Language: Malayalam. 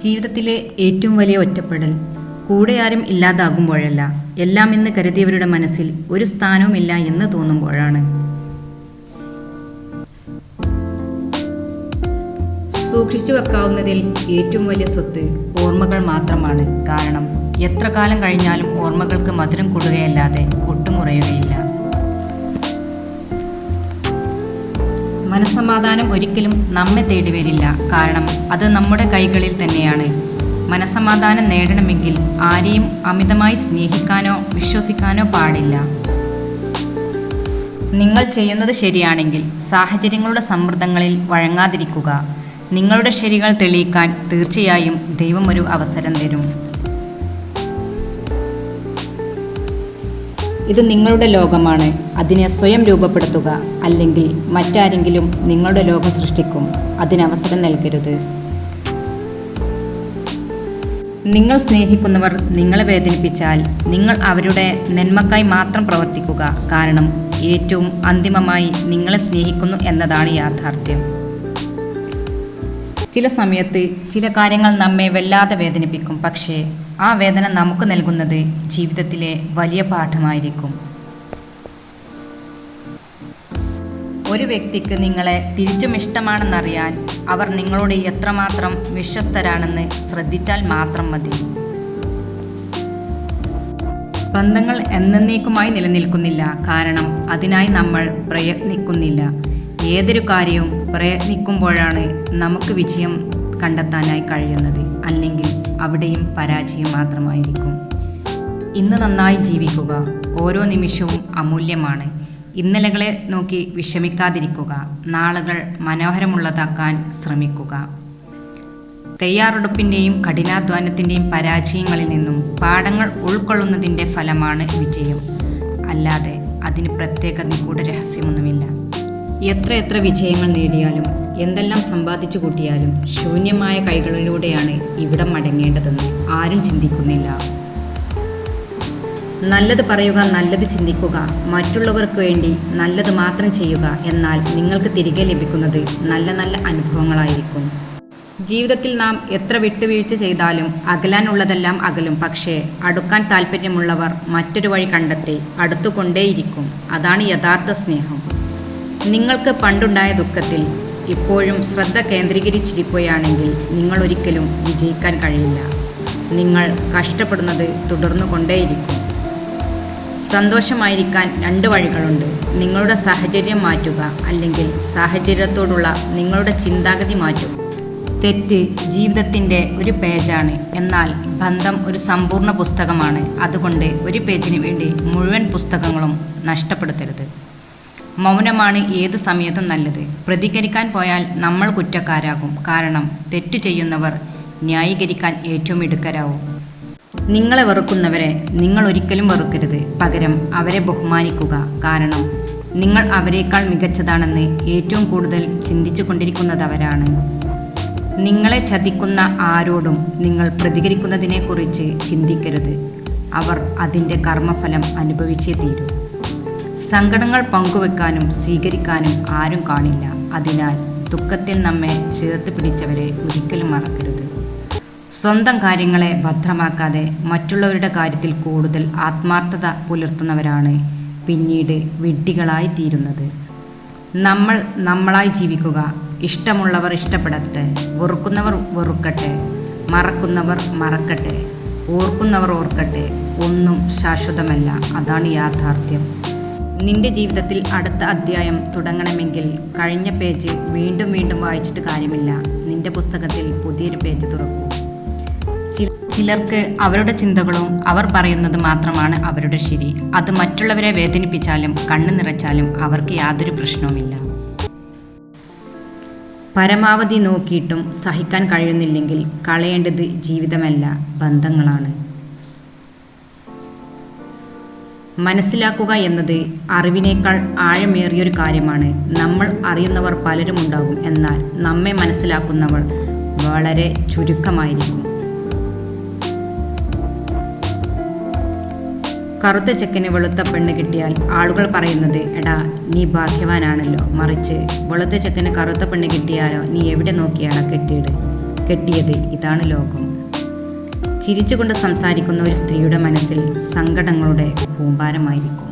ജീവിതത്തിലെ ഏറ്റവും വലിയ ഒറ്റപ്പെടൽ. കൂടെ ആരും ഇല്ലാതാകുമ്പോഴല്ല. എല്ലാം എന്ന് കരുതിയവരുടെ മനസ്സിൽ ഒരു സ്ഥാനവുമില്ല എന്ന് തോന്നുമ്പോഴാണ്. സൂക്ഷിച്ചു വെക്കാവുന്നതിൽ ഏറ്റവും വലിയ സ്വത്ത് ഓർമ്മകൾ മാത്രമാണ്. കാരണം എത്ര കാലം കഴിഞ്ഞാലും ഓർമ്മകൾക്ക് മധുരം കൂടുകയല്ലാതെ ഒട്ടും മനസമാധാനം ഒരിക്കലും നമ്മെ തേടി വരില്ല. കാരണം അത് നമ്മുടെ കൈകളിൽ തന്നെയാണ്. മനസമാധാനം നേടണമെങ്കിൽ ആരെയും അമിതമായി സ്നേഹിക്കാനോ വിശ്വസിക്കാനോ പാടില്ല. നിങ്ങൾ ചെയ്യുന്നത് ശരിയാണെങ്കിൽ സാഹചര്യങ്ങളുടെ സമ്മർദ്ദങ്ങളിൽ വഴങ്ങാതിരിക്കുക. നിങ്ങളുടെ ശരികൾ തെളിയിക്കാൻ തീർച്ചയായും ദൈവം ഒരു അവസരം തരും. ഇത് നിങ്ങളുടെ ലോകമാണ്. അതിനെ സ്വയം രൂപപ്പെടുത്തുക. അല്ലെങ്കിൽ മറ്റാരെങ്കിലും നിങ്ങളുടെ ലോകം സൃഷ്ടിക്കും. അതിനവസരം നൽകരുത്. നിങ്ങൾ സ്നേഹിക്കുന്നവർ നിങ്ങളെ വേദനിപ്പിച്ചാൽ നിങ്ങൾ അവരുടെ നന്മക്കായി മാത്രം പ്രവർത്തിക്കുക. കാരണം ഏറ്റവും അന്തിമമായി നിങ്ങളെ സ്നേഹിക്കുന്നു എന്നതാണ് യാഥാർത്ഥ്യം. ചില സമയത്ത് ചില കാര്യങ്ങൾ നമ്മെ വല്ലാതെ വേദനിപ്പിക്കും. പക്ഷേ ആ വേദന നമുക്ക് നൽകുന്നത് ജീവിതത്തിലെ വലിയ പാഠമായിരിക്കും. ഒരു വ്യക്തിക്ക് നിങ്ങളെ തിരിച്ചും ഇഷ്ടമാണെന്നറിയാൻ അവർ നിങ്ങളോട് എത്രമാത്രം വിശ്വസ്തരാണെന്ന് ശ്രദ്ധിച്ചാൽ മാത്രം മതി. ബന്ധങ്ങൾ എന്നേക്കുമായി നിലനിൽക്കുന്നില്ല. കാരണം അതിനായി നമ്മൾ പ്രയത്നിക്കുന്നില്ല. ഏതൊരു കാര്യവും പ്രയത്നിക്കുമ്പോഴാണ് നമുക്ക് വിജയം കണ്ടെത്താനായി കഴിയുന്നത്. അല്ലെങ്കിൽ അവിടെയും പരാജയം മാത്രമായിരിക്കും. ഇന്ന് നന്നായി ജീവിക്കുക ഓരോ നിമിഷവും അമൂല്യമാണ്. ഇന്നലകളെ നോക്കി വിഷമിക്കാതിരിക്കുക. നാളുകൾ മനോഹരമുള്ളതാക്കാൻ ശ്രമിക്കുക. തയ്യാറെടുപ്പിന്റെയും കഠിനാധ്വാനത്തിന്റെയും പരാജയങ്ങളിൽ നിന്നും പാഠങ്ങൾ ഉൾക്കൊള്ളുന്നതിന്റെ ഫലമാണ് വിജയം. അല്ലാതെ അതിന് പ്രത്യേക നിഗൂഢ രഹസ്യമൊന്നുമില്ല. എത്ര എത്ര വിജയങ്ങൾ നേടിയാലും എന്തെല്ലാം സമ്പാദിച്ചു കൂട്ടിയാലും ശൂന്യമായ കൈകളിലൂടെയാണ് ഇവിടം മടങ്ങേണ്ടതെന്ന് ആരും ചിന്തിക്കുന്നില്ല. നല്ലത് പറയുക നല്ലത് ചിന്തിക്കുക മറ്റുള്ളവർക്ക് വേണ്ടി നല്ലത് മാത്രം ചെയ്യുക എന്നാൽ നിങ്ങൾക്ക് തിരികെ ലഭിക്കുന്നത് നല്ല നല്ല അനുഭവങ്ങളായിരിക്കും. ജീവിതത്തിൽ നാം എത്ര വിട്ടുവീഴ്ച ചെയ്താലും അകലാനുള്ളതെല്ലാം അകലും പക്ഷേ അടുക്കാൻ താല്പര്യമുള്ളവർ മറ്റൊരു വഴി കണ്ടെത്തി അടുത്തുകൊണ്ടേയിരിക്കും. അതാണ് യഥാർത്ഥ സ്നേഹം. നിങ്ങൾക്ക് പണ്ടുണ്ടായ ദുഃഖത്തിൽ ഇപ്പോഴും ശ്രദ്ധ കേന്ദ്രീകരിച്ചിരിക്കുകയാണെങ്കിൽ നിങ്ങൾ ഒരിക്കലും വിജയിക്കാൻ കഴിയില്ല. നിങ്ങൾ കഷ്ടപ്പെടുന്നത് തുടർന്നു കൊണ്ടേയിരിക്കും. സന്തോഷമായിരിക്കാൻ രണ്ട് വഴികളുണ്ട്. നിങ്ങളുടെ സാഹചര്യം മാറ്റുക അല്ലെങ്കിൽ സാഹചര്യത്തോടുള്ള നിങ്ങളുടെ ചിന്താഗതി മാറ്റുക. തെറ്റ് ജീവിതത്തിന്റെ ഒരു പേജാണ്. എന്നാൽ ബന്ധം ഒരു സമ്പൂർണ പുസ്തകമാണ്. അതുകൊണ്ട് ഒരു പേജിന് വേണ്ടി മുഴുവൻ പുസ്തകങ്ങളും നഷ്ടപ്പെടുത്തരുത്. മൗനമാണ് ഏത് സമയത്തും നല്ലത്. പ്രതികരിക്കാൻ പോയാൽ നമ്മൾ കുറ്റക്കാരാകും. കാരണം തെറ്റു ചെയ്യുന്നവർ ന്യായീകരിക്കാൻ ഏറ്റവും ഇടുക്കരാവും നിങ്ങളെ വെറുക്കുന്നവരെ നിങ്ങൾ ഒരിക്കലും വെറുക്കരുത്. പകരം അവരെ ബഹുമാനിക്കുക. കാരണം നിങ്ങൾ അവരെക്കാൾ മികച്ചതാണെന്ന് ഏറ്റവും കൂടുതൽ ചിന്തിച്ചു കൊണ്ടിരിക്കുന്നത് അവരാണ് നിങ്ങളെ ചതിക്കുന്ന ആരോടും നിങ്ങൾ പ്രതികരിക്കുന്നതിനെക്കുറിച്ച് ചിന്തിക്കരുത്. അവർ അതിന്റെ കർമ്മഫലം അനുഭവിച്ചേ തീരൂ. സങ്കടങ്ങൾ പങ്കുവെക്കാനും സ്വീകരിക്കാനും ആരും കാണില്ല. അതിനാൽ ദുഃഖത്തിൽ നമ്മെ ചേർത്ത് പിടിച്ചവരെ ഒരിക്കലും മറക്കരുത്. സ്വന്തം കാര്യങ്ങളെ ഭദ്രമാക്കാതെ മറ്റുള്ളവരുടെ കാര്യത്തിൽ കൂടുതൽ ആത്മാർത്ഥത പുലർത്തുന്നവരാണ് പിന്നീട് വിഡ്ഢികളായി തീരുന്നത്. നമ്മൾ നമ്മളായി ജീവിക്കുക ഇഷ്ടമുള്ളവർ ഇഷ്ടപ്പെടട്ടെ വെറുക്കുന്നവർ വെറുക്കട്ടെ മറക്കുന്നവർ മറക്കട്ടെ ഓർക്കുന്നവർ ഓർക്കട്ടെ ഒന്നും ശാശ്വതമല്ല. അതാണ് യാഥാർത്ഥ്യം. നിന്റെ ജീവിതത്തിൽ അടുത്ത അധ്യായം തുടങ്ങണമെങ്കിൽ കഴിഞ്ഞ പേജ് വീണ്ടും വീണ്ടും വായിച്ചിട്ട് കാര്യമില്ല. നിന്റെ പുസ്തകത്തിൽ പുതിയൊരു പേജ് തുറക്കൂ. ചിലർക്ക് അവരുടെ ചിന്തകളും അവർ പറയുന്നത് മാത്രമാണ് അവരുടെ ശരി. അത് മറ്റുള്ളവരെ വേദനിപ്പിച്ചാലും കണ്ണു നിറച്ചാലും അവർക്ക് യാതൊരു പ്രശ്നവുമില്ല. പരമാവധി നോക്കിയിട്ടും സഹിക്കാൻ കഴിയുന്നില്ലെങ്കിൽ കളയേണ്ടത് ജീവിതമല്ല ബന്ധങ്ങളാണ്. മനസ്സിലാക്കുക എന്നത് അറിവിനേക്കാൾ ആഴമേറിയൊരു കാര്യമാണ്. നമ്മൾ അറിയുന്നവർ പലരും ഉണ്ടാകും. എന്നാൽ നമ്മെ മനസ്സിലാക്കുന്നവർ വളരെ ചുരുക്കമായിരിക്കും. കറുത്ത ചെക്കന് വെളുത്ത പെണ്ണ് കിട്ടിയാൽ ആളുകൾ പറയുന്നത് എടാ നീ ഭാഗ്യവാനാണല്ലോ. മറിച്ച് വെളുത്ത ചെക്കന് കറുത്ത പെണ്ണ് കിട്ടിയാലോ? നീ എവിടെ നോക്കിയാണോ കെട്ടിയത്? കെട്ടിയത്? ഇതാണ് ലോകം. ചിരിച്ചുകൊണ്ട് സംസാരിക്കുന്ന ഒരു സ്ത്രീയുടെ മനസ്സിൽ സങ്കടങ്ങളുടെ കൂമ്പാരമായിരിക്കും.